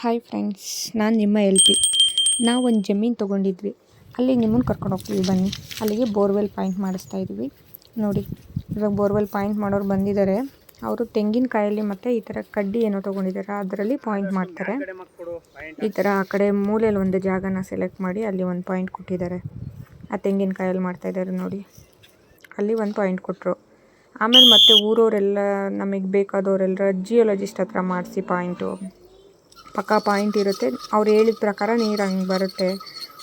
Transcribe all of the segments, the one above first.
Hi friends ನಾನು ನಿಮ್ಮ L P ನಾವು ಒಂದು ಜಮೀನು ತೊಗೊಂಡಿದ್ವಿ. ಅಲ್ಲಿ ನಿಮ್ಮನ್ನು ಕರ್ಕೊಂಡು ಹೋಗ್ತೀವಿ ಬನ್ನಿ. ಅಲ್ಲಿಗೆ ಬೋರ್ವೆಲ್ ಪಾಯಿಂಟ್ ಮಾಡಿಸ್ತಾ ಇದ್ವಿ. ನೋಡಿ, ಇವಾಗ ಬೋರ್ವೆಲ್ ಪಾಯಿಂಟ್ ಮಾಡೋರು ಬಂದಿದ್ದಾರೆ ಅವರು ತೆಂಗಿನಕಾಯಲ್ಲಿ ಮತ್ತು ಈ ಥರ ಕಡ್ಡಿ ಏನೋ ತೊಗೊಂಡಿದ್ದಾರೆ ಅದರಲ್ಲಿ ಪಾಯಿಂಟ್ ಮಾಡ್ತಾರೆ. ಈ ಥರ ಆ ಕಡೆ ಮೂಲೆಯಲ್ಲಿ ಒಂದು ಜಾಗನ ಸೆಲೆಕ್ಟ್ ಮಾಡಿ ಅಲ್ಲಿ ಒಂದು ಪಾಯಿಂಟ್ ಕೊಟ್ಟಿದ್ದಾರೆ ಆ ತೆಂಗಿನಕಾಯಲ್ಲಿ ಮಾಡ್ತಾಯಿದ್ದಾರೆ ನೋಡಿ. ಅಲ್ಲಿ ಒಂದು ಪಾಯಿಂಟ್ ಕೊಟ್ಟರು ಆಮೇಲೆ ಮತ್ತೆ ಊರವರೆಲ್ಲ ನಮಗೆ ಬೇಕಾದವರೆಲ್ಲ ಜಿಯೋಲಜಿಸ್ಟ್ ಹತ್ರ ಮಾಡಿಸಿ ಪಾಯಿಂಟು. ಪಕ್ಕಾ ಪಾಯಿಂಟ್ ಇರುತ್ತೆ. ಅವ್ರು ಹೇಳಿದ ಪ್ರಕಾರ ನೀರು ಹಂಗೆ ಬರುತ್ತೆ.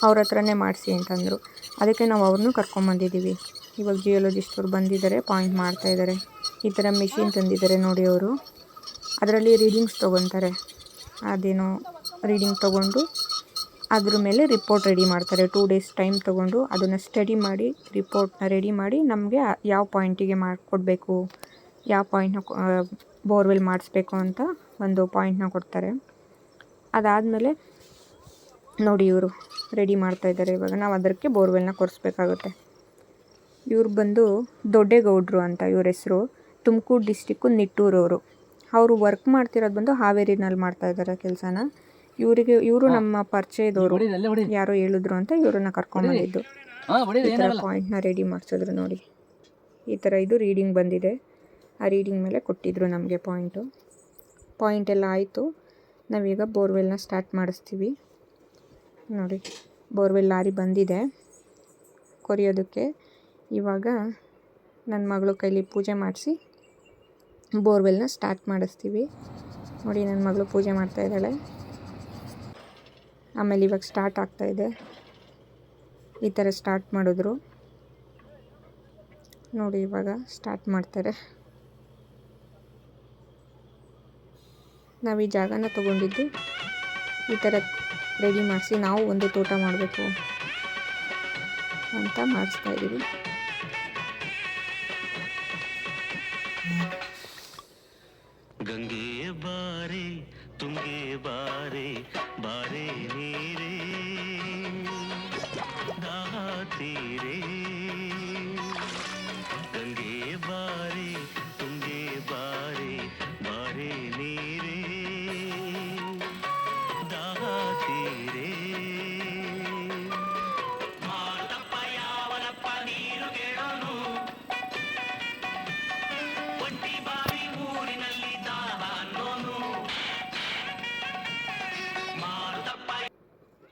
ಅವ್ರ ಹತ್ರನೇ ಮಾಡಿಸಿ ಅಂತಂದರು. ಅದಕ್ಕೆ ನಾವು ಅವ್ರನ್ನೂ ಕರ್ಕೊಂಬಂದಿದ್ದೀವಿ ಇವಾಗ ಜಿಯೋಲಜಿಸ್ಟವ್ರು ಬಂದಿದ್ದಾರೆ ಪಾಯಿಂಟ್ ಮಾಡ್ತಾಯಿದ್ದಾರೆ ಈ ಥರ ಮಿಷಿನ್ ತಂದಿದ್ದಾರೆ ನೋಡಿ ಅವರು. ಅದರಲ್ಲಿ ರೀಡಿಂಗ್ಸ್ ತೊಗೊತಾರೆ ಅದೇನೋ ರೀಡಿಂಗ್ ತೊಗೊಂಡು ಅದ್ರ ಮೇಲೆ ರಿಪೋರ್ಟ್ ರೆಡಿ ಮಾಡ್ತಾರೆ. ಟೂ ಡೇಸ್ ಟೈಮ್ ತೊಗೊಂಡು ಅದನ್ನು ಸ್ಟಡಿ ಮಾಡಿ ರಿಪೋರ್ಟ್ನ ರೆಡಿ ಮಾಡಿ ನಮಗೆ ಯಾವ ಪಾಯಿಂಟಿಗೆ ಮಾಡಿಕೊಡ್ಬೇಕು ಯಾವ ಪಾಯಿಂಟ್ನ ಬೋರ್ವೆಲ್ ಮಾಡಿಸ್ಬೇಕು ಅಂತ ಒಂದು ಪಾಯಿಂಟ್ನ ಕೊಡ್ತಾರೆ. ಅದಾದಮೇಲೆ ನೋಡಿ ಇವರು ರೆಡಿ ಮಾಡ್ತಾ ಇದ್ದಾರೆ ಇವಾಗ. ನಾವು ಅದಕ್ಕೆ ಬೋರ್ವೆಲ್ನ ಕೊರೆಸ್ಬೇಕಾಗುತ್ತೆ. ಇವ್ರು ಬಂದು ದೊಡ್ಡೇಗೌಡರು ಅಂತ ಇವ್ರ ಹೆಸರು. ತುಮಕೂರು ಡಿಸ್ಟಿಕ್ಕು ನಿಟ್ಟೂರವರು. ಅವರು ವರ್ಕ್ ಮಾಡ್ತಿರೋದು ಬಂದು ಹಾವೇರಿನಲ್ಲಿ ಮಾಡ್ತಾ ಇದ್ದಾರೆ ಕೆಲಸನ. ಇವರಿಗೆ ಇವರು ನಮ್ಮ ಪರಿಚಯದವರು. ಯಾರೋ ಹೇಳಿದ್ರು ಅಂತ ಇವರನ್ನ ಕರ್ಕೊಂಬಂದಿದ್ದು ಈ ಥರ ಪಾಯಿಂಟ್ನ ರೆಡಿ ಮಾಡಿಸಿದ್ರು ನೋಡಿ. ಈ ಥರ ಇದು ರೀಡಿಂಗ್ ಬಂದಿದೆ. ಆ ರೀಡಿಂಗ್ ಮೇಲೆ ಕೊಟ್ಟಿದ್ರು ನಮಗೆ ಪಾಯಿಂಟು ಪಾಯಿಂಟ್ ಎಲ್ಲ ಆಯಿತು. ನಾವೀಗ ಬೋರ್ವೆಲ್ನ ಸ್ಟಾರ್ಟ್ ಮಾಡಿಸ್ತೀವಿ. ನೋಡಿ, ಬೋರ್ವೆಲ್ ಲಾರಿ ಬಂದಿದೆ. ಕೊರಿಯೋದಕ್ಕೆ ಇವಾಗ ನನ್ನ ಮಗಳು ಕೈಲಿ ಪೂಜೆ ಮಾಡಿಸಿ ಬೋರ್ವೆಲ್ನ ಸ್ಟಾರ್ಟ್ ಮಾಡಿಸ್ತೀವಿ. ನೋಡಿ ನನ್ನ ಮಗಳು ಪೂಜೆ ಮಾಡ್ತಾ ಇದ್ದಾಳೆ. ಆಮೇಲೆ ಇವಾಗ ಸ್ಟಾರ್ಟ್ ಆಗ್ತಾಯಿದೆ ಈ ಥರ ಸ್ಟಾರ್ಟ್ ಮಾಡಿದ್ರು. ನೋಡಿ, ಇವಾಗ ಸ್ಟಾರ್ಟ್ ಮಾಡ್ತಾರೆ. ನಾವು ಈ ಜಾಗನ ತೊಗೊಂಡಿದ್ದು ಈ ಥರ ರೆಡಿ ಮಾಡಿಸಿ ನಾವು ಒಂದು ತೋಟ ಮಾಡಬೇಕು ಅಂತ ಮಾಡಿಸ್ತಾ ಇದ್ದೀವಿ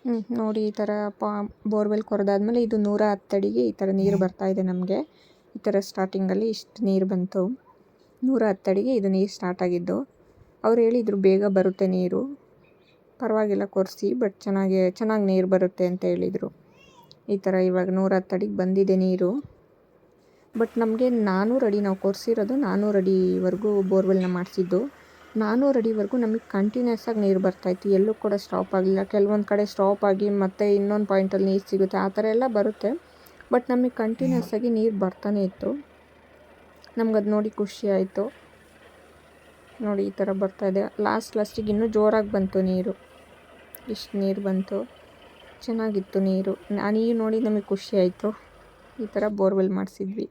ನೋಡಿ, ಈ ಥರ ಪಾ, ಬೋರ್ವೆಲ್ ಕೊರೆದಾದ್ಮೇಲೆ ಇದು ನೂರ ಹತ್ತಡಿಗೆ ಈ ಥರ ನೀರು ಬರ್ತಾ ಇದೆ ನಮಗೆ. ಈ ಥರ ಸ್ಟಾರ್ಟಿಂಗಲ್ಲಿ ಇಷ್ಟು ನೀರು ಬಂತು. ನೂರ ಹತ್ತಡಿಗೆ ಇದು ನೀರು ಸ್ಟಾರ್ಟ್ ಆಗಿದ್ದು. ಅವ್ರು ಹೇಳಿದರು, ಬೇಗ ಬರುತ್ತೆ ನೀರು. ಪರವಾಗಿಲ್ಲ ಕೊರೆಸಿ ಬಟ್ ಚೆನ್ನಾಗಿ ಚೆನ್ನಾಗಿ ನೀರು ಬರುತ್ತೆ ಅಂತ ಹೇಳಿದರು. ಈ ಥರ ಇವಾಗ ನೂರ ಹತ್ತಡಿಗೆ ಬಂದಿದೆ ನೀರು. ಬಟ್ ನಮಗೆ ನಾನ್ನೂರು ಅಡಿ ನಾವು ಕೊರೆಸಿರೋದು ನಾನ್ನೂರು ಅಡಿವರೆಗೂ ಬೋರ್ವೆಲ್ನ ಮಾಡಿಸಿದ್ದು. ನಾನ್ನೂರು ಅಡಿವರೆಗೂ ನಮಗೆ ಕಂಟಿನ್ಯೂಸ್ ಆಗಿ ನೀರು ಬರ್ತಾಯಿತ್ತು ಎಲ್ಲೂ ಕೂಡ ಸ್ಟಾಪ್ ಆಗಲಿಲ್ಲ. ಕೆಲವೊಂದು ಕಡೆ ಸ್ಟಾಪ್ ಆಗಿ ಮತ್ತೆ ಇನ್ನೊಂದು ಪಾಯಿಂಟಲ್ಲಿ ನೀರು ಸಿಗುತ್ತೆ. ಆ ಥರ ಎಲ್ಲ ಬರುತ್ತೆ. ಬಟ್ ನಮಗೆ ಕಂಟಿನ್ಯೂಸ್ ಆಗಿ ನೀರು ಬರ್ತಾನೆ ಇತ್ತು. ನಮ್ಗೆ ಅದು ನೋಡಿ ಖುಷಿ ಆಯಿತು. ನೋಡಿ ಈ ಥರ ಬರ್ತಾಯಿದೆ ಲಾಸ್ಟ್ ಲಾಸ್ಟಿಗೆ ಇನ್ನೂ ಜೋರಾಗಿ ಬಂತು ನೀರು. ಇಷ್ಟು ನೀರು ಬಂತು. ಚೆನ್ನಾಗಿತ್ತು ನೀರು. ನಾನು ನೀರು ನೋಡಿ ನಮಗೆ ಖುಷಿ ಆಯಿತು. ಈ ಥರ ಬೋರ್ವೆಲ್ ಮಾಡಿಸಿದ್ವಿ.